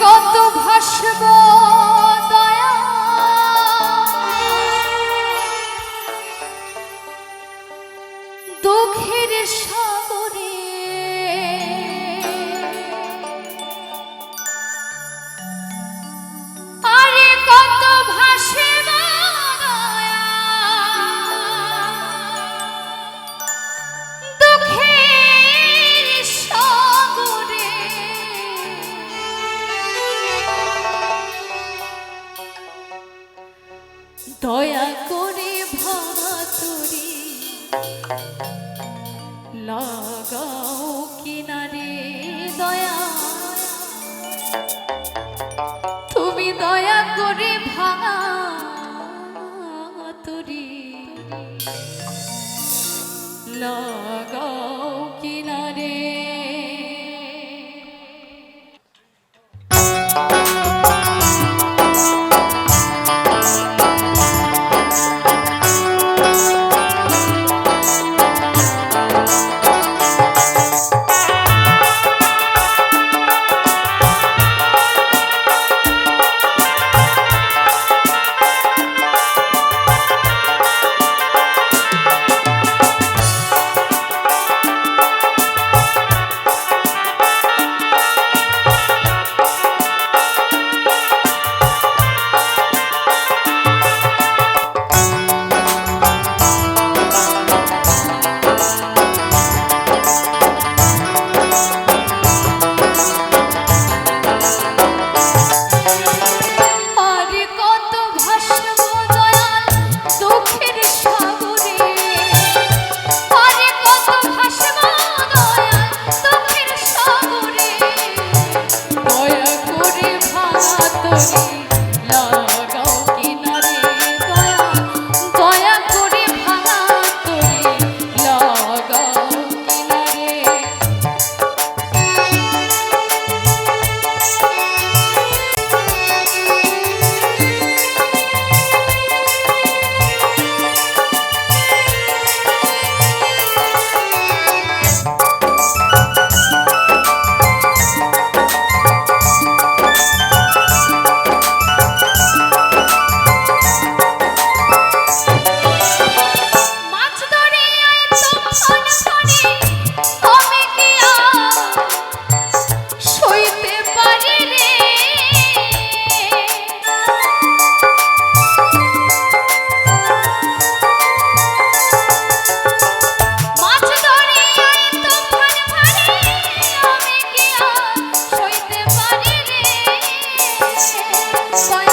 কত দয়া করে ভাতুরি লাগাও কিনারে দয়া। তুমি দয়া করে ভাঙা তুরি লাগা Sign